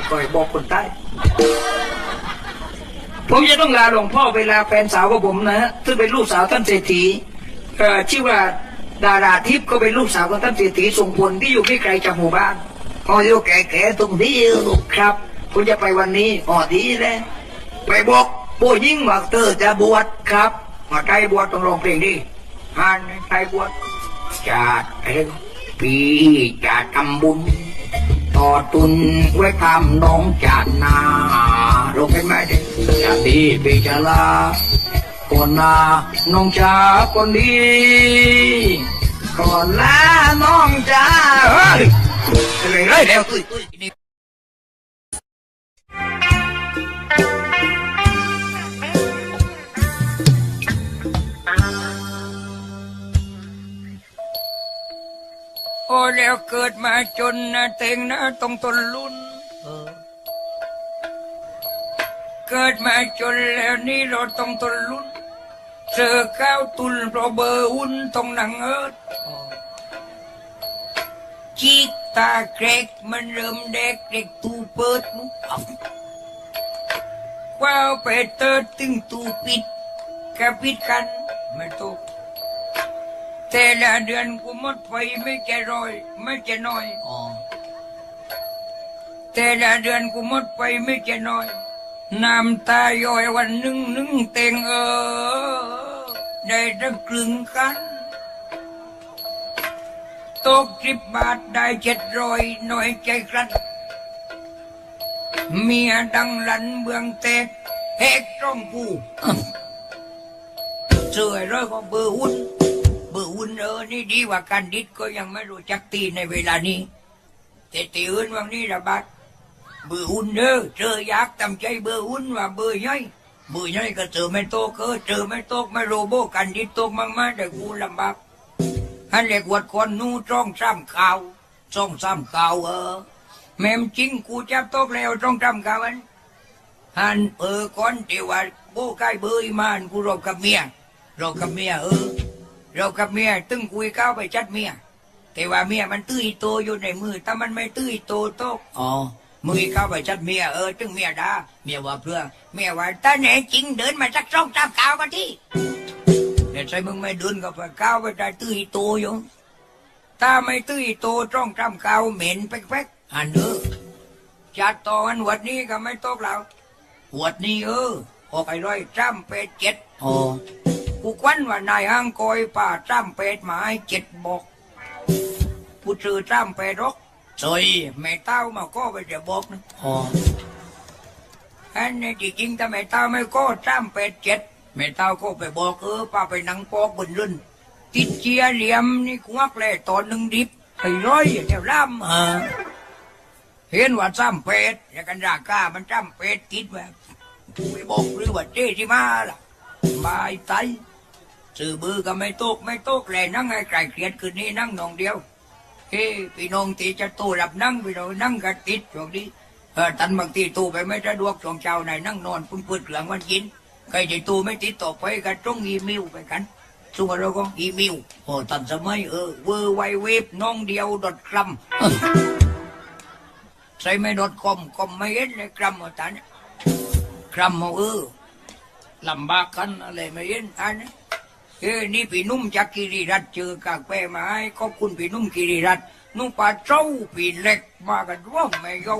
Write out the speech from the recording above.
บอกก่อยบอกคนใต้ผมจะต้องลาหลวงพ่อเวลาแฟนสาวของผมนะฮะซึ่งเป็นลูกสาวท่านเศรษฐีเออชื่อว่าดาราทิพย์ก็เป็นลูกสาวของท่านเศรษฐีทรงพลที่อยู่ไม่ไกลจากหมู่บ้านอ๋ออยู่แก่ๆตรงนี้ลูกครับ คุณจะไปวันนี้อ๋อดีเลยไปบอกผู้ยิ่งว่าเธอจะบวชครับมาใจบวชต้องร้องเพลงดิฮานใจบวชจะเอ็ปีจะทำบุญ ต่อตุนไว้ทำน้องจานนาลงไปไหมเด็กจะดีปีจะลาคนนาน้องจ้าคนดีก่อนลาน้องจ้าเฮ้ยอะไรไรแล้วตุ้ย แล้วเกิดมาจนนะเต็งนะต้องทนลุ้นเกิดมาจนแล้วนี่เราต้องทนลุ้นเจอข้าวตุนเพราะเบอร์อุ่นต้องนั่งเอิดจีกตาเกรกมันเริ่มเด็กเด็กตูเปิดนุ๊กว้าวไปเติร์ดตึงตูปิดกะปิดกันไม่ตก แต่ละเดือนกูหมดไปไม่จะรอยไม่จะน้อยแต่ละเดือนกูหมดไปไม่จะน้อยน้ำตาย่อยวันหนึ่งหนึ่งเต็งเออ ได้ตั้งครึ่งกันตกสิบบาทได้เจ็ดร้อยหน่อยใจกรันเมียดังหลันเบืองเตกเฮกต้องกูเสื่อยร้อยก็เบอร์หุ้นเบ อร์อุ่นเออนี่ดีกว่ากันดิดก็ยังไม่รู้จักตีในเวลานี้ แต่ตีอื่นวันนี้ระบาดเบอร์อุ่นเด้อเจออยากทำใจเบอร์อุ่นว่าเบอร์ย่อยเบอร์ย่อยก็เจอไม่โตกเออเจอไม่โตไม่โรโบกันดิดโตมากมาแต่กูลำบากฮันเล็กวัดคนนู้จ้องซ้ำข่าวจ้องซ้ำข่าวเออแม่มจริงกูจับโตแล้วจ้องซ้ำข่าวอันฮันเออก่อนที่ว่าโบใกล้เบอร์อีมานกูรบกับเมียรบกับเมียเออ เรากับเมียตึงคุยก้าวไปจัดเมีย แต่ว่าเมียมันตื้อโตอยู่ในมือ ถ้ามันไม่ตื้อโตโตกอ๋อมือก้าวไปจัดเมียเออตึงเมียด่าเมียว่าเพื่อเมียว่าถ้าแน่จริงเดินมาสักสองสามก้าวมาที่เดี๋ยวใส่มึงไม่เดินก็ไปก้าวไปได้ตื้อโตอยู่ถ้าไม่ตื้อโตจ้องจำก้าวเหม็นแป๊กๆอันเด้อจัดต่อกันวัดนี้ก็ไม่ตกแล้ววัดนี้เออออกไอ้ร้อยจ้ำเป็ดเจ็ดอ๋อ กูควันว่านายห้างกอยป่าจ้ำเป็ดหมายเจ็ดบอกผู้ชื่อจ้ำเป็ดรกสอยแม่เต้ามาก็ไปจะบอกนะอ๋ออันนี้ที่จริงถ้าแม่เต้าไม่ก็จ้ำเป็ดเจ็ดแม่เต้าก็ไปบอกเออป้าไปนั่งปอกบนรุ่นติดเจียเหลี่ยมนี่กวักเลยตอนหนึ่งดิบไอ้ร้อยเดี๋ยวล่ำอ่าเห็นว่าจ้ำเป็ดอย่างกันรากกามันจ้ำเป็ดติดแบบไปบอกหรือว่าเจ๊ที่มาล่ะบายใจ สื่อบือก็ไม่ตกไม่ตกแลยนั่งไอ้ไก่เกียดคืนนี้นั่งนองเดียวเฮ้พี่น้องตีจะตู้หลับนั่งพี่น้องนั่งกันติดช่วงนี้เออตันบางทีตู้ไปไม่สะดวกช่วงเช้าไหนนั่งนอนปุ่นปุ่นเหลืองวันกินใครจะตู้ไม่ติดต่อไปกันต้องอีเมลไปกันส่วนเราก็อีเมลโอ้ตันสมัยเออเวอร์ไวเว็บน้องเดียวดอทคลัมใส่ไม่ดอทคอมคอมไม่เห็นเลยคลัมเอาตันคลัมเอาเออลำบากกันอะไรไม่เห็นอันนี้ เอ้นี่พี่นุ่มจากกิริรัตน์เจอกากแปมาให้ขอบคุณพี่นุ่มกิริรัตน์นุ่มปลาเจ้าพี่เล็กมากันว่าไม่ยอ